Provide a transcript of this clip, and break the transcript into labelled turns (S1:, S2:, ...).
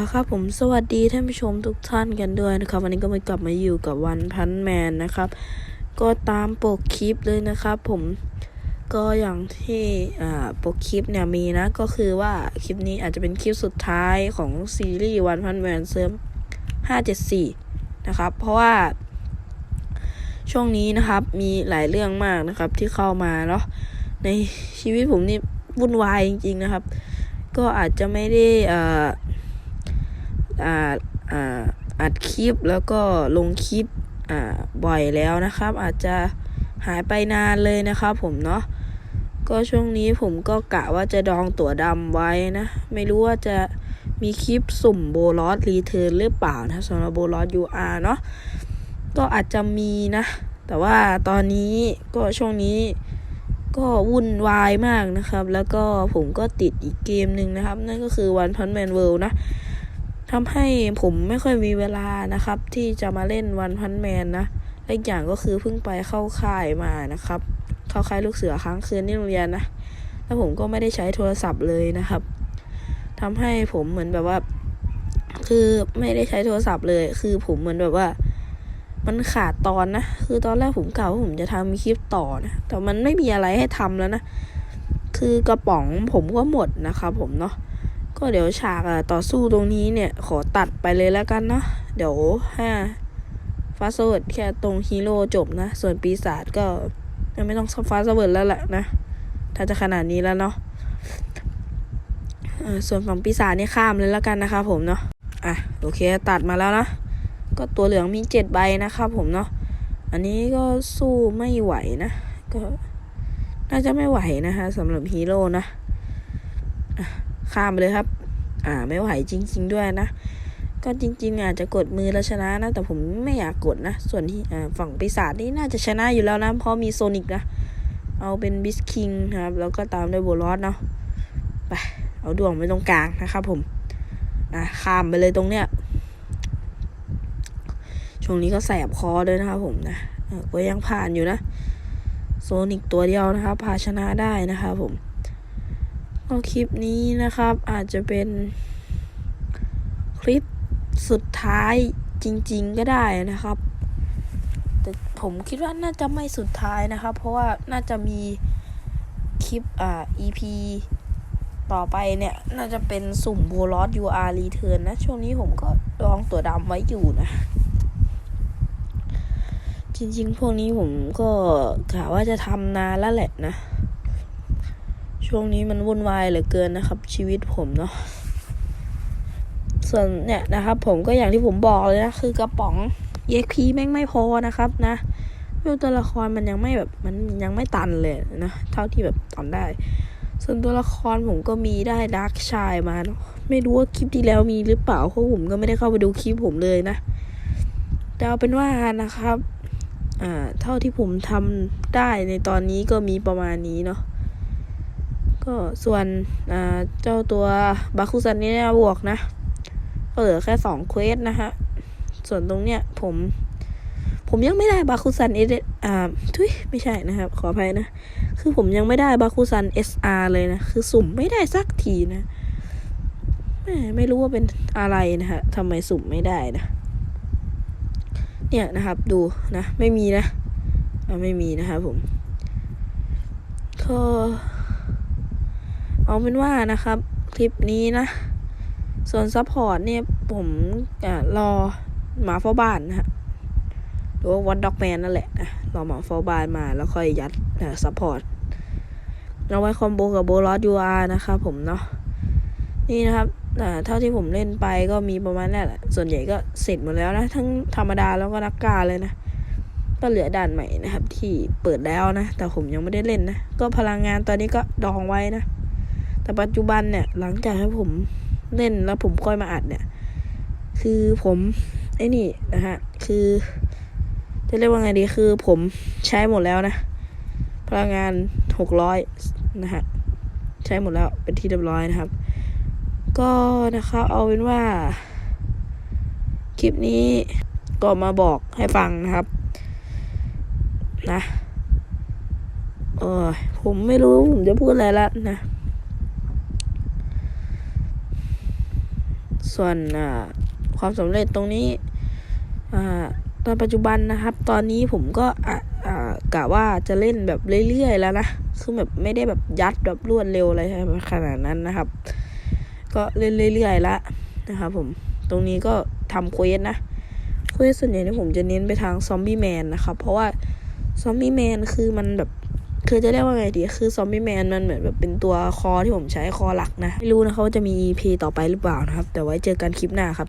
S1: นะครับผมสวัสดีท่านผู้ชมทุกท่านกันด้วยนะครับ วันนี้ก็มากลับมาอยู่กับวันพันแมนนะครับ ก็ตามปกคลิปเลยนะครับผมก็อย่างที่ปกคลิปเนี่ยมีนะ ก็คือว่าคลิปนี้อาจจะเป็นคลิปสุดท้ายของซีรีส์วันพันแมนเซิร์ฟ574นะครับ เพราะว่า ช่วงนี้นะครับมีหลายเรื่องมากนะครับที่เข้ามาเนาะในชีวิตผมนี่วุ่นวายจริง ๆนะครับ ก็อาจจะไม่ได้อ่า อ่าอ่าอัดคลิปแล้วก็ลงคลิปอ่าบ่อยแล้วนะครับ อาจจะหายไปนานเลยนะครับผมเนาะก็ช่วงนี้ผมก็กะว่าจะดองตั๋วดำไว้นะ ไม่รู้ว่าจะมีคลิปสุ่มโบลอสรีเทิร์นหรือเปล่านะสำหรับโบลอส UR เนาะก็อาจจะมีนะ แต่ว่าตอนนี้ก็ช่วงนี้ก็วุ่นวายมากนะครับ แล้วก็ผมก็ติดอีกเกมหนึ่งนะครับ นั่นก็คือ One Punch Man World นะ ทำให้ผมไม่ค่อยมีเวลานะครับ ที่จะมาเล่น One Punch Man นะและอีกอย่างก็คือเพิ่งไปเข้าค่ายมานะครับ เข้าค่ายลูกเสือค้างคืนที่โรงเรียนนะแล้วผมก็ไม่ได้ใช้โทรศัพท์เลยนะครับทำให้ผมเหมือนแบบว่า คือไม่ได้ใช้โทรศัพท์เลย คือผมเหมือนแบบว่า มันขาดตอนนะ คือตอนแรกผมกล่าวว่าผมจะทำคลิปต่อนะ แต่มันไม่มีอะไรให้ทำแล้วนะ คือกระป๋องผมก็หมดนะครับ ผมเนาะ ก็เดี๋ยวฉากต่อสู้ตรงนี้เนี่ย ขอตัดไปเลยแล้วกันเนาะเดี๋ยวห้าฟาสเวิร์ดแค่ตรงฮีโร่จบนะ ส่วนปีศาจก็ยังไม่ต้องฟาสเวิร์ดแล้วแหละนะ ถ้าจะขนาดนี้แล้วเนาะส่วนฝั่งปีศาจเนี่ยข้ามเลยแล้วกันนะครับผมเนาะอะโอเคตัดมาแล้วนะก็ตัวเหลืองมีเจ็ดใบนะครับผมเนาะอันนี้ก็สู้ไม่ไหวนะ ก็น่าจะไม่ไหวนะคะสำหรับฮีโร่นะอะ ข้ามไปเลยครับ อ่า ไม่ไหวจริง ๆ ด้วยนะ ก็จริง ๆ อาจจะกดมือแล้วชนะนะ แต่ผมไม่อยากกดนะ ส่วนที่ฝั่งปีศาจนี่น่าจะชนะอยู่แล้วนะ เพราะมีโซนิกนะ เอาเป็นบิสคิงครับ แล้วก็ตามด้วยโบลอสเนาะ ไป เอาดวงไปตรงกลางนะครับผม อะข้ามไปเลยตรงเนี้ย ช่วงนี้ก็แสบคอด้วยนะครับผมนะก็ยังผ่านอยู่นะ โซนิกตัวเดียวนะครับพาชนะได้นะครับผม ก็คลิปนี้นะครับ อาจจะเป็นคลิปสุดท้ายจริง ๆ ก็ได้นะครับ แต่ผมคิดว่าน่าจะไม่สุดท้ายนะครับ เพราะว่าน่าจะมีคลิปอ่า EP ต่อไปเนี่ย น่าจะเป็นสุ่มโบลอส UR Return นะ ช่วงนี้ผมก็ลองตัวดำไว้อยู่นะ จริง ๆ พวกนี้ผมก็กะว่าจะทำนานแล้วแหละนะ ช่วงนี้มันวุ่นวายเหลือเกินนะครับ ชีวิตผมเนาะส่วนเนี่ยนะครับ ผมก็อย่างที่ผมบอกเลยนะคือกระป๋อง EXP แม่งไม่พอนะครับ นะเรื่องตัวละครมันยังไม่แบบมันยังไม่ตันเลยนะเท่าที่แบบตันได้ ส่วนตัวละครผมก็มีได้ดาร์กชายมาเนาะไม่รู้ว่าคลิปที่แล้วมีหรือเปล่าเพราะผมก็ไม่ได้เข้าไปดูคลิปผมเลยนะแต่เอาเป็นว่านะครับ อ่า เท่าที่ผมทำได้ในตอนนี้ก็มีประมาณนี้เนาะ ก็ส่วนเจ้าตัวบาคุซันนี่บวกนะ ก็เหลือแค่สองเควสนะฮะ ส่วนตรงเนี้ยผม ผมยังไม่ได้บาคุซันเอสอ่าทุยไม่ใช่นะครับ ขออภัยนะ คือผมยังไม่ได้บาคุซัน SR เลยนะ คือสุ่มไม่ได้สักทีนะแม่ไม่รู้ว่าเป็นอะไรนะฮะทำไมสุ่มไม่ได้นะ เนี่ยนะครับ ดูนะ ไม่มีนะอะไม่มีนะครับผมก็ เอาเป็นว่านะครับ คลิปนี้นะ ส่วนซัพพอร์ตเนี่ยผมรอหมาเฝ้าบ้านนะฮะหรือว่าวัดด็อกแมนนั่นแหละนะรอหมาเฝ้าบ้านมาแล้วค่อยยัดซัพพอร์ตเอาไว้คอมโบกับโบลอสยูอาร์นะครับผมเนาะนี่นะครับอ่เท่าที่ผมเล่นไปก็มีประมาณนั้นแหละ ส่วนใหญ่ก็เสร็จหมดแล้วนะ ทั้งธรรมดาแล้วก็นักกาเลยนะ ก็เหลือด่านใหม่นะครับ ที่เปิดแล้วนะ แต่ผมยังไม่ได้เล่นนะ ก็พลังงานตอนนี้ก็ดองไว้นะ แต่ปัจจุบันเนี่ย หลังจากที่ผมเล่นแล้วผมค่อยมาอัดเนี่ย คือผมไอ้นี่นะฮะ คือ จะเรียกว่าไงดีคือผมใช้หมดแล้วนะ พลังงานหกร้อยนะฮะ ใช้หมดแล้วเป็นที่เรียบร้อยนะครับ ก็นะครับเอาเป็นว่า คลิปนี้ก็มาบอกให้ฟังนะครับ นะเออผมไม่รู้ ผมจะพูดอะไรละนะ ส่วนความสำเร็จตรงนี้อตอนปัจจุบันนะครับ ตอนนี้ผมก็กะว่าจะเล่นแบบเรื่อยๆแล้วนะคือแบบไม่ได้แบบยัดแบบรวดเร็วอะไรขนาดนั้นนะครับ ก็เล่นเรื่อยๆละนะครับผมตรงนี้ก็ทำเควสนะเควสส่วนใหญ่เนี่ผมจะเน้นไปทางซอมบี้แมนนะครับ เพราะว่าซอมบี้แมนคือมันแบบ คือจะเรียกว่าไงดี คือซอมบี้แมนมันเหมือนแบบเป็นตัวคอที่ผมใช้คอหลักนะ ไม่รู้นะเขาจะมี EP ต่อไปหรือเปล่านะครับ แต่ไว้เจอกันคลิปหน้าครับ